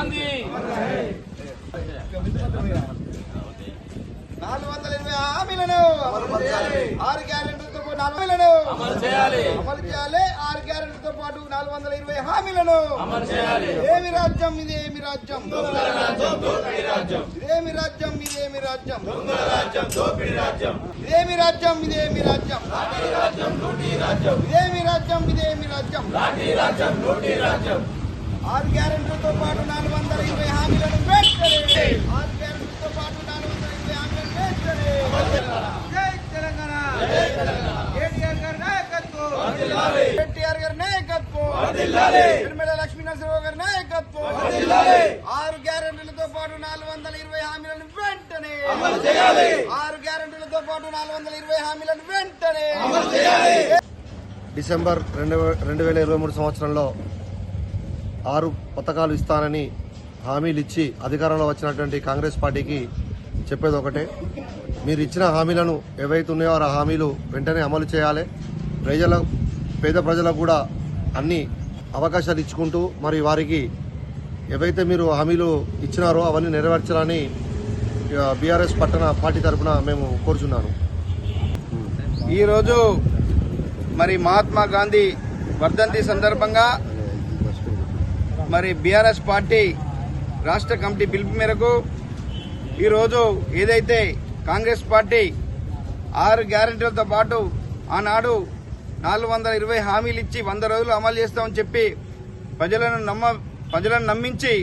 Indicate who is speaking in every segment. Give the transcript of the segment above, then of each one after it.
Speaker 1: గాంధీ! నాలుగు వందల ఎనభై హామీలను ఆరు గ్యారెంటీలతో హామీలను
Speaker 2: అమలు
Speaker 1: అమలు చేయాలి. ఆరు గ్యారెంటీలతో పాటు నాలుగు వందల ఇరవై హామీలను
Speaker 2: అమలు చేయాలి.
Speaker 1: ఏమి రాజ్యం ఇది ఏమి రాజ్యం
Speaker 2: ఇదేమి రాజ్యం
Speaker 1: ఇదేమి రాజ్యం? ఇదేమి రాజ్యం ఇదేమి రాజ్యం? ఇదేమి రాజ్యం ఇదేమి రాజ్యం? ఇదేమి రాజ్యం. ఆరు గ్యారెంటీలతో పాటు నాలుగు వందల ఇరవై హామీలను వెంటనే ఆరు గ్యారెంటీలతో పాటు నాలుగు వందల ఇరవై హామీలను వెంటనే జై తెలంగాణ. కేటీఆర్ గారి నాయకత్వం. కేటీఆర్ గారి నాయకత్వం. నిర్మల లక్ష్మీ నరసింహరావు గారి నాయకత్వం. ఆరు గ్యారెంటీలతో పాటు నాలుగు వందల ఇరవై హామీలను వెంటనే. ఆరు గ్యారెంటీలతో పాటు నాలుగు వందల ఇరవై హామీలను వెంటనే.
Speaker 3: డిసెంబర్ రెండు రెండు వేల ఇరవై మూడు సంవత్సరంలో ఆరు పథకాలు ఇస్తానని హామీలు ఇచ్చి అధికారంలో వచ్చినటువంటి కాంగ్రెస్ పార్టీకి చెప్పేది ఒకటే. మీరు ఇచ్చిన హామీలను ఏవైతే ఉన్నాయో ఆ హామీలు వెంటనే అమలు చేయాలి. ప్రజల పేద ప్రజలకు కూడా అన్ని అవకాశాలు ఇచ్చుకుంటూ మరి వారికి ఏవైతే మీరు హామీలు ఇచ్చినారో అవన్నీ నెరవేర్చాలని బీఆర్ఎస్ పట్టణ పార్టీ తరఫున మేము కోరుచున్నాను.
Speaker 1: ఈరోజు మరి మహాత్మా గాంధీ వర్ధంతి సందర్భంగా మరి బీఆర్ఎస్ పార్టీ రాష్ట్ర కమిటీ పిలుపు మేరకు ఈరోజు ఏదైతే కాంగ్రెస్ పార్టీ ఆరు గ్యారెంటీలతో పాటు ఆనాడు నాలుగు వందల ఇరవై హామీలు ఇచ్చి వంద రోజులు అమలు చేస్తామని చెప్పి ప్రజలను నమ్మ ప్రజలను నమ్మించి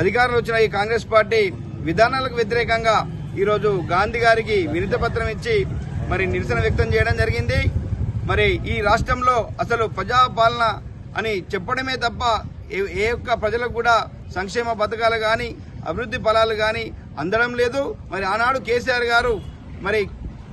Speaker 1: అధికారంలో వచ్చిన ఈ కాంగ్రెస్ పార్టీ విధానాలకు వ్యతిరేకంగా ఈరోజు గాంధీ గారికి వినతి పత్రం ఇచ్చి మరి నిరసన వ్యక్తం చేయడం జరిగింది. మరి ఈ రాష్ట్రంలో అసలు ప్రజాపాలన అని చెప్పడమే తప్ప ఏ ఏ ఒక్క ప్రజలకు కూడా సంక్షేమ పథకాలు కానీ అభివృద్ధి ఫలాలు కానీ అందడం లేదు. మరి ఆనాడు కేసీఆర్ గారు మరి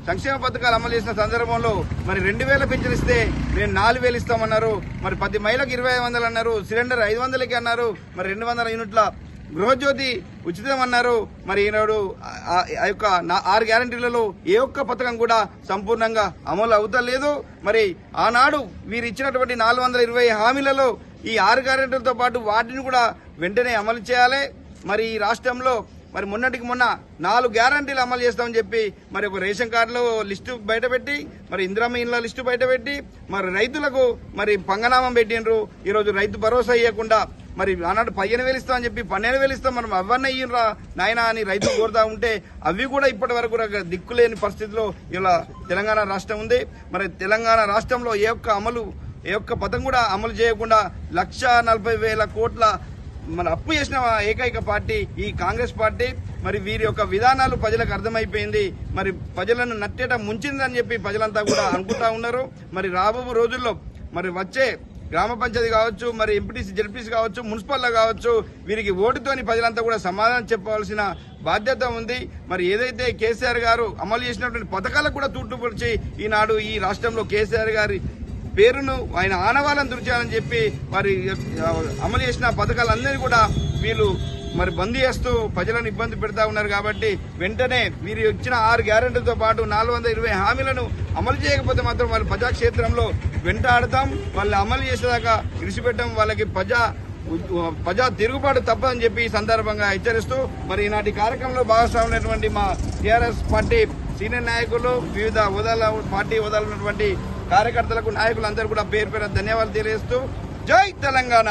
Speaker 1: సంక్షేమ పథకాలు అమలు చేసిన సందర్భంలో మరి రెండు వేల పెన్షన్ ఇస్తే నేను నాలుగు వేలు ఇస్తామన్నారు. మరి పది మహిళకు ఇరవై ఐదు వందలు అన్నారు. సిలిండర్ ఐదు వందలకి అన్నారు. మరి రెండు వందల యూనిట్ల గృహజ్యోతి ఉచితం అన్నారు మరి ఈనాడు ఆ- యొక్క నా- ఆరు గ్యారంటీలలో ఏ ఒక్క పథకం కూడా సంపూర్ణంగా అమలు అవుతలేదు. మరి ఆనాడు వీరు ఇచ్చినటువంటి నాలుగు వందల ఇరవై హామీలలో ఈ ఆరు గ్యారెంటీలతో పాటు వాటిని కూడా వెంటనే అమలు చేయాలి. మరి ఈ రాష్ట్రంలో మరి మొన్నటికి మొన్న నాలుగు గ్యారంటీలు అమలు చేస్తామని చెప్పి మరి ఒక రేషన్ కార్డులో లిస్టు బయటపెట్టి మరి ఇందిరమ్మ లిస్టు బయటపెట్టి మరి రైతులకు మరి పంగనామం పెట్టిండ్రు. ఈరోజు రైతు భరోసా ఇవ్వకుండా మరి ఆనాడు పదిహేను వేలు ఇస్తామని చెప్పి పన్నెండు వేలు ఇస్తాం మనం అవన్నీ ఇయ్యరా నాయనా అని రైతులు కోరుతా ఉంటే అవి కూడా ఇప్పటి వరకు దిక్కులేని పరిస్థితిలో ఇలా తెలంగాణ రాష్ట్రం ఉంది. మరి తెలంగాణ రాష్ట్రంలో ఏ ఒక్క అమలు ఏ ఒక్క పథకం కూడా అమలు చేయకుండా లక్ష నలభై వేల కోట్ల మన అప్పు చేసిన ఏకైక పార్టీ ఈ కాంగ్రెస్ పార్టీ. మరి వీరి యొక్క విధానాలు ప్రజలకు అర్థమైపోయింది. మరి ప్రజలను నట్టేట ముంచిందని చెప్పి ప్రజలంతా కూడా అనుకుంటా ఉన్నారు. మరి రాబో రోజుల్లో మరి వచ్చే గ్రామ పంచాయతీ కావచ్చు మరి ఎంపీటీసీ జెడ్పీసీ కావచ్చు మున్సిపల్లో కావచ్చు వీరికి ఓటుతోని ప్రజలంతా కూడా సమాధానం చెప్పవలసిన బాధ్యత ఉంది. మరి ఏదైతే కేసీఆర్ గారు అమలు చేసినటువంటి పథకాలకు కూడా తూట్టుపరిచి ఈనాడు ఈ రాష్ట్రంలో కేసీఆర్ గారి పేరును ఆయన ఆనవాళ్ళని దుర్చేయాలని చెప్పి మరి అమలు చేసిన పథకాలన్నీ కూడా వీళ్ళు మరి బందీ చేస్తూ ప్రజలను ఇబ్బంది పెడతా ఉన్నారు కాబట్టి వెంటనే మీరు ఇచ్చిన ఆరు గ్యారెంటీలతో పాటు నాలుగు వందల ఇరవై హామీలను అమలు చేయకపోతే మాత్రం వాళ్ళు ప్రజాక్షేత్రంలో వెంటాడతాం వాళ్ళు అమలు చేసేదాకా ఇరిసిపెట్టడం వాళ్ళకి ప్రజా ప్రజా తిరుగుబాటు తప్పదని చెప్పి ఈ సందర్భంగా హెచ్చరిస్తూ మరి ఈనాటి కార్యక్రమంలో భాగస్వామైనటువంటి మా టీఆర్ఎస్ పార్టీ సీనియర్ నాయకులు వివిధ హోదాల పార్టీ హోదాలు ఉన్నటువంటి కార్యకర్తలకు నాయకులందరూ కూడా పేరు పేరు ధన్యవాదాలు తెలియజేస్తూ జై తెలంగాణ.